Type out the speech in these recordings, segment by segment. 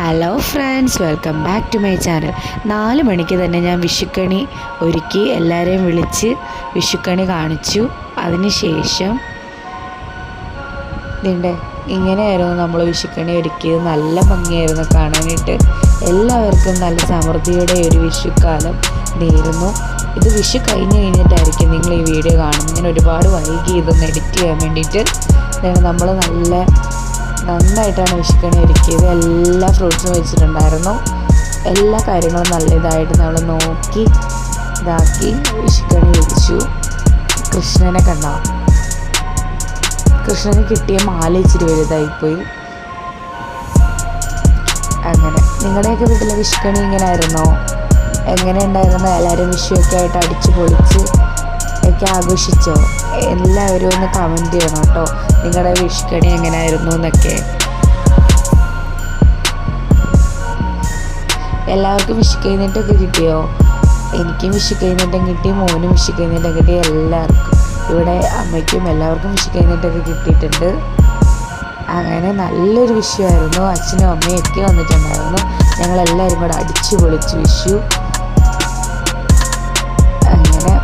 Hello friends welcome back to my channel നാല് മണിക്ക് തന്നെ ഞാൻ വിഷുക്കണി ഒരുക്കി എല്ലാവരെയും വിളിച്ച് വിഷുക്കണി കാണിച്ചു. അതിനുശേഷം ഇതിന്റെ ഇങ്ങനെയായിരുന്നു നമ്മൾ വിഷുക്കണി ഒരുക്കിയത്. നല്ല ഭംഗിയായിരുന്നു കാണാനായിട്ട്. എല്ലാവർക്കും നല്ല സമൃദ്ധിയുടെ ഒരു വിഷുക്കാലം നേരുന്നു. ഇത് വിഷു കഴിഞ്ഞ് കഴിഞ്ഞിട്ടായിരിക്കും നിങ്ങൾ ഈ വീഡിയോ കാണുന്നത്. ഇങ്ങനെ ഒരുപാട് വൈകി ഇതൊന്ന് എഡിറ്റ് ചെയ്യാൻ വേണ്ടിയിട്ട്. നമ്മൾ നല്ല നന്നായിട്ടാണ് വിഷുക്കണി ഒരുക്കിയത് എല്ലാ ഫ്രൂട്ട്സും വെച്ചിട്ടുണ്ടായിരുന്നു. എല്ലാ കാര്യങ്ങളും നല്ല ഇതായിട്ട് നമ്മൾ നോക്കി ഇതാക്കി വിഷുക്കണി വെച്ചു കൃഷ്ണനെ കണ്ട? കൃഷ്ണന് കിട്ടിയ മാല ഇച്ചിരി വലുതായിപ്പോയി. അങ്ങനെ. നിങ്ങളുടെയൊക്കെ വീട്ടിലെ വിഷുക്കണി ഇങ്ങനെ ആയിരുന്നോ എങ്ങനെ ഉണ്ടായിരുന്നു? എല്ലാവരും വിഷുവൊക്കെ ആയിട്ട് അടിച്ച് പൊളിച്ച് ഒക്കെ ആഘോഷിച്ചോ? എല്ലാവരും ഒന്ന് കമന്റ് ചെയ്യണം കേട്ടോ. നിങ്ങളുടെ വിഷ്കണി എങ്ങനെയായിരുന്നു എന്നൊക്കെ. എല്ലാവർക്കും വിഷ് കഴിഞ്ഞിട്ടൊക്കെ കിട്ടിയോ? എനിക്കും വിഷ് കഴിഞ്ഞിട്ടും കിട്ടി മോനും വിഷ് കഴിഞ്ഞിട്ടും കിട്ടി എല്ലാവർക്കും. ഇവിടെ അമ്മയ്ക്കും എല്ലാവർക്കും വിഷ് കഴിഞ്ഞിട്ടൊക്കെ കിട്ടിയിട്ടുണ്ട്. അങ്ങനെ നല്ലൊരു വിഷയമായിരുന്നു. അച്ഛനും അമ്മയും ഒക്കെ വന്നിട്ടുണ്ടായിരുന്നു. ഞങ്ങളെല്ലാവരും കൂടെ അടിച്ചു പൊളിച്ചു വിഷു. അങ്ങനെ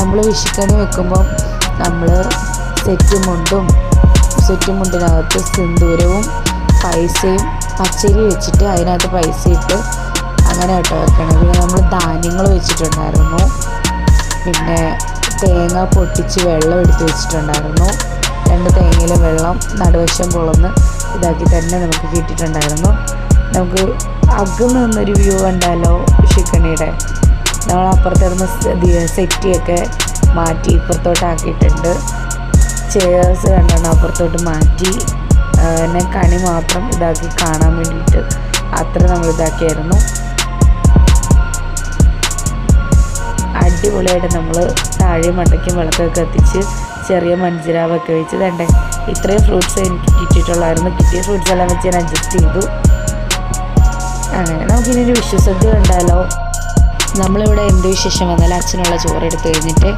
നമ്മൾ വിഷുക്കണി വെക്കുമ്പം നമ്മൾ സെറ്റ് മുണ്ടും സെറ്റ് മുണ്ടിനകത്ത് സിന്ദൂരവും പൈസയും പച്ചരി വെച്ചിട്ട് അതിനകത്ത് പൈസ ഇട്ട് അങ്ങനെ കേട്ടോ വെക്കണം. പിന്നെ നമ്മൾ ധാന്യങ്ങൾ വെച്ചിട്ടുണ്ടായിരുന്നു. പിന്നെ തേങ്ങ പൊട്ടിച്ച് വെള്ളം എടുത്ത് വെച്ചിട്ടുണ്ടായിരുന്നു. രണ്ട് തേങ്ങയിലെ വെള്ളം നടുവശം പൊളന്ന് ഇതാക്കി തന്നെ നമുക്ക് കിട്ടിയിട്ടുണ്ടായിരുന്നു. നമുക്ക് അകം നിന്നൊരു വ്യൂ കണ്ടാലോ ഷിക്കണിയുടെ നമ്മൾ അപ്പുറത്തിരുന്ന് സെറ്റിയൊക്കെ മാറ്റി ഇപ്പുറത്തോട്ടാക്കിയിട്ടുണ്ട്. ചെയേഴ്സ് രണ്ടെണ്ണം അപ്പുറത്തോട്ട് മാറ്റി. പിന്നെ കണി മാത്രം ഇതാക്കി കാണാൻ വേണ്ടിയിട്ട് അത്ര നമ്മൾ ഇതാക്കിയായിരുന്നു. അടിപൊളിയായിട്ട് നമ്മൾ താഴെ മണ്ടയ്ക്കും വിളക്കൊക്കെ കത്തിച്ച് ചെറിയ മൺജിരാവൊക്കെ വെച്ച് തണ്ടേ ഇത്രയും ഫ്രൂട്ട്സ് എനിക്ക് കിട്ടിയിട്ടുള്ളായിരുന്നു. കിട്ടിയ ഫ്രൂട്ട്സ് എല്ലാം വെച്ച് ഞാൻ അഡ്ജസ്റ്റ് ചെയ്തു. അങ്ങനെ നമുക്കിനി ഒരു കണ്ടാലോ നമ്മളിവിടെ എന്ത് വിശേഷം? വന്നാലും അച്ഛനുള്ള ചോറ് എടുത്തു കഴിഞ്ഞിട്ട്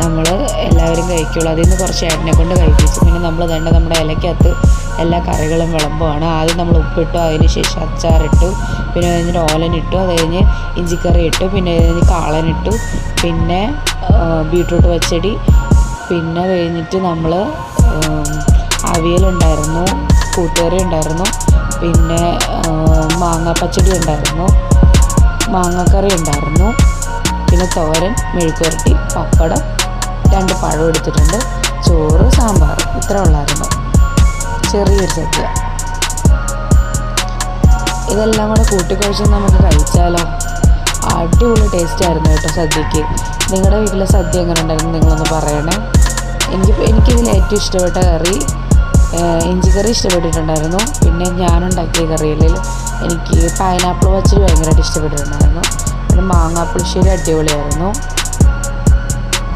നമ്മൾ എല്ലാവരും കഴിക്കുള്ളൂ. അതിൽ നിന്ന് കുറച്ച് ഏട്ടനെ കൊണ്ട് കഴിപ്പിച്ചു. പിന്നെ നമ്മൾ തന്നെ നമ്മുടെ ഇലക്കകത്ത് എല്ലാ കറികളും വിളമ്പുമാണ് ആദ്യം നമ്മൾ ഉപ്പിട്ടു അതിന് ശേഷം അച്ചാറിട്ടു പിന്നെ കഴിഞ്ഞിട്ട് ഓലനിട്ടു അത് കഴിഞ്ഞ് ഇഞ്ചിക്കറി ഇട്ടു പിന്നെ കഴിഞ്ഞ് കാളനിട്ടു പിന്നെ ബീട്രൂട്ട് പച്ചടി പിന്നെ കഴിഞ്ഞിട്ട് നമ്മൾ അവിയലുണ്ടായിരുന്നു കൂട്ടുകറി ഉണ്ടായിരുന്നു പിന്നെ മാങ്ങാ പച്ചടി ഉണ്ടായിരുന്നു. മാങ്ങാക്കറി ഉണ്ടായിരുന്നു. പിന്നെ തോരൻ മെഴുക്കുരട്ടി പപ്പടം രണ്ട് പഴം എടുത്തിട്ടുണ്ട്. ചോറ് സാമ്പാർ ഇത്ര ഉള്ളായിരുന്നു. ചെറിയൊരു സദ്യ ഇതെല്ലാം കൂടെ കൂട്ടിക്കഴിച്ച് നമുക്ക് കഴിച്ചാലോ? അടിപൊളി ടേസ്റ്റ് ആയിരുന്നു കേട്ടോ സദ്യക്ക് നിങ്ങളുടെ വീട്ടിലെ സദ്യ എങ്ങനെ ഉണ്ടായിരുന്നു? നിങ്ങളൊന്ന് പറയണേ. എനിക്ക് എനിക്കിതിൽ ഏറ്റവും ഇഷ്ടപ്പെട്ട കറി ഇഞ്ചി കറി ഇഷ്ടപ്പെട്ടിട്ടുണ്ടായിരുന്നു. പിന്നെ ഞാനുണ്ടാക്കിയ കറികളിൽ എനിക്ക് പൈനാപ്പിൾ പച്ചടി ഭയങ്കരമായിട്ട് ഇഷ്ടപ്പെട്ടിട്ടുണ്ടായിരുന്നു. പിന്നെ മാങ്ങാപ്പുളിശ്ശേരി അടിപൊളിയായിരുന്നു.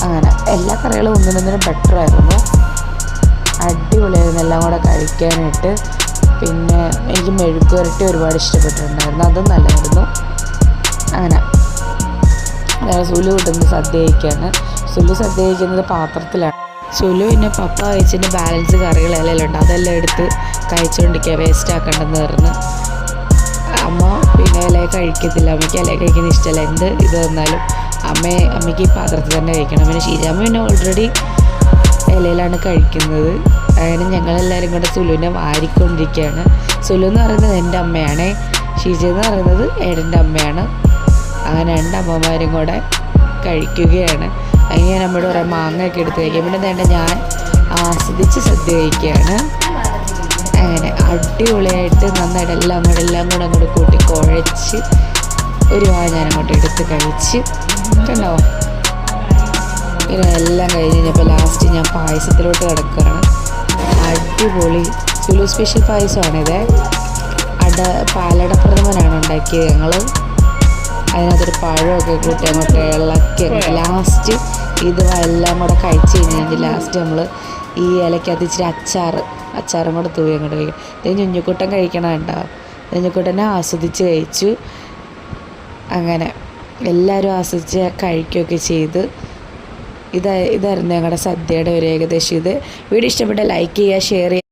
അങ്ങനെ എല്ലാ കറികളും ഒന്നിനൊന്നിനും ബെറ്റർ ആയിരുന്നു. അടിപൊളിയായിരുന്നു. എല്ലാം കൂടെ കഴിക്കാനായിട്ട്. പിന്നെ എനിക്ക് മെഴുക്ക് വരട്ടി ഒരുപാട് ഇഷ്ടപ്പെട്ടിട്ടുണ്ടായിരുന്നു. അതും നല്ലതായിരുന്നു അങ്ങനെ. സുലു കിട്ടുന്നത് സദ്യ കഴിക്കുകയാണ് സുലു സദ്യ കഴിക്കുന്നത് പാത്രത്തിലാണ്. സുലു പിന്നെ പപ്പ കഴിച്ചതിന്റെ ബാലൻസ് കറികളെല്ലാം ഉണ്ട് അതെല്ലാം എടുത്ത് കഴിച്ചുകൊണ്ടിരിക്കുക വേസ്റ്റ് ആക്കണ്ടെന്ന് പറഞ്ഞ്. അമ്മ പിന്നെ ഇല കഴിക്കത്തില്ല. അമ്മയ്ക്ക് ഇല കഴിക്കുന്ന ഇഷ്ടമല്ല. എന്ത് ഇത് വന്നാലും അമ്മയെ അമ്മയ്ക്ക് ഈ പാത്രത്തിൽ തന്നെ കഴിക്കണം. പിന്നെ ഷീജാമ്മ പിന്നെ ഓൾറെഡി ഇലയിലാണ് കഴിക്കുന്നത്. അങ്ങനെ ഞങ്ങളെല്ലാവരും കൂടെ സുലുവിനെ വാരിക്കൊണ്ടിരിക്കുകയാണ്. സുലു എന്ന് പറയുന്നത് എന്റെ അമ്മയാണ്. ഷീജ എന്ന് പറയുന്നത് ഏടന്റെ അമ്മയാണ്. അങ്ങനെ രണ്ട് അമ്മമാരും കൂടെ കഴിക്കുകയാണ്. അങ്ങനെ നമ്മുടെ കുറേ മാങ്ങയൊക്കെ എടുത്ത് കഴിക്കും. പിന്നെ വേണ്ട ഞാൻ ആസ്വദിച്ച് സദ്യ കഴിക്കുകയാണ് അങ്ങനെ അടിപൊളിയായിട്ട് നന്നായിട്ട് എല്ലാം കൂടെ എല്ലാം കൂടെ അങ്ങോട്ട് കൂട്ടി കുഴച്ച് ഒരു വാ ഞാൻ അങ്ങോട്ട് എടുത്ത് കഴിച്ച്. കണ്ടോ? പിന്നെ എല്ലാം കഴിഞ്ഞ് കഴിഞ്ഞപ്പോൾ ലാസ്റ്റ് ഞാൻ പായസത്തിലോട്ട് കിടക്കുകയാണ്. അടിപൊളി സുലു സ്പെഷ്യൽ പായസമാണിത് അട പാലടപ്രഥമനാണ് ഉണ്ടാക്കിയത് ഞങ്ങൾ അതിനകത്തൊരു പഴമൊക്കെ കൂട്ടി അങ്ങോട്ട് ഇളക്കി ലാസ്റ്റ് ഇത് എല്ലാം കൂടെ കഴിച്ച് കഴിഞ്ഞ് കഴിഞ്ഞ് ലാസ്റ്റ് നമ്മൾ ഈ ഇലക്കകത്ത് ഇച്ചിരി അച്ചാർ അച്ചാറും കൂടെ തൂവി അങ്ങോട്ട് കഴിക്കും. ഇത് ഞുഞ്ഞുക്കൂട്ടൻ കഴിക്കണം കേട്ടോ ഞുഞ്ഞുക്കൂട്ടനെ ആസ്വദിച്ച് കഴിച്ചു. അങ്ങനെ എല്ലാവരും ആസ്വദിച്ച് കഴിക്കുകയൊക്കെ ചെയ്ത്. ഇതാ ഇതായിരുന്നു ഞങ്ങളുടെ സദ്യയുടെ ഒരു ഏകദേശം ഇത്. വീഡിയോ ഇഷ്ടപ്പെട്ട ലൈക്ക് ചെയ്യുക ഷെയർ ചെയ്യുക.